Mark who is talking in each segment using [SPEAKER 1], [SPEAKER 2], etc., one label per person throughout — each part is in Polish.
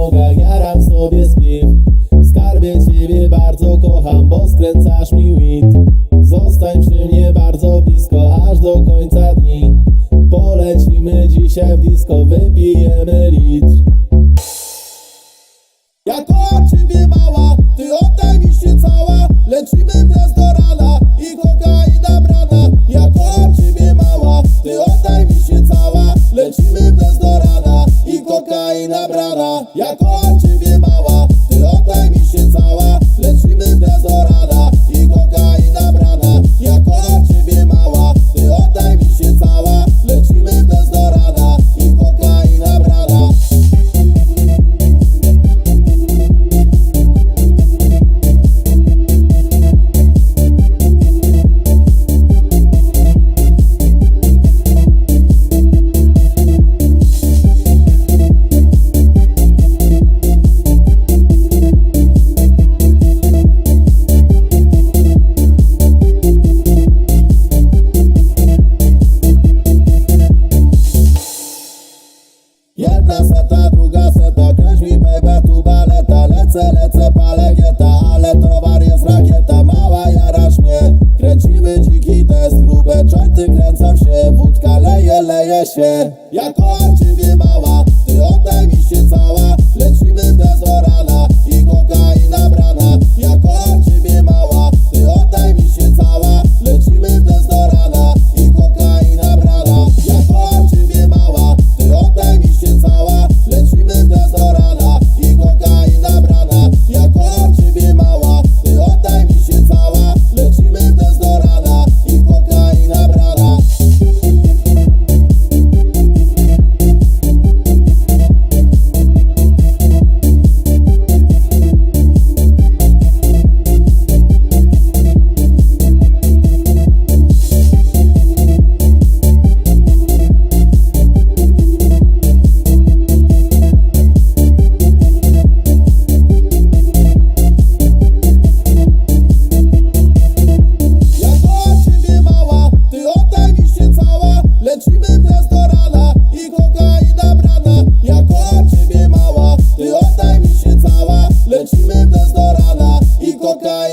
[SPEAKER 1] nogach, jaram sobie spliff W skarbie ciebie bardzo kocham, bo skręcasz mi weed Zostań przy mnie bardzo blisko, aż do końca dni. Polecimy dzisiaj w disco, wypijemy litr.
[SPEAKER 2] Ja kocham ciebie mała, ty oddaj mi się cała. Lecimy les do rana i kokaina brana. Ja kocham ciebie mała, ty oddaj mi się cała. Lecimy Ja kocham ciebie mała, ty oddaj mi się cała. Lecimy w les Jedna seta, druga seta, kręć mi baby tu baleta. Lecę, lecę, palę gieta, ale towar jest rakieta. Mała jarasz mnie, kręcimy dziki test Grube jointy, kręcam się, wódka leje, leje się. Ja kocham ciebie mała, ty oddaj mi się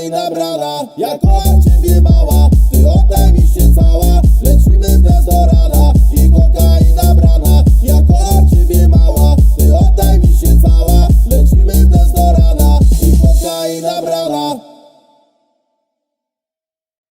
[SPEAKER 2] i nabrana Jak o ciebie mała.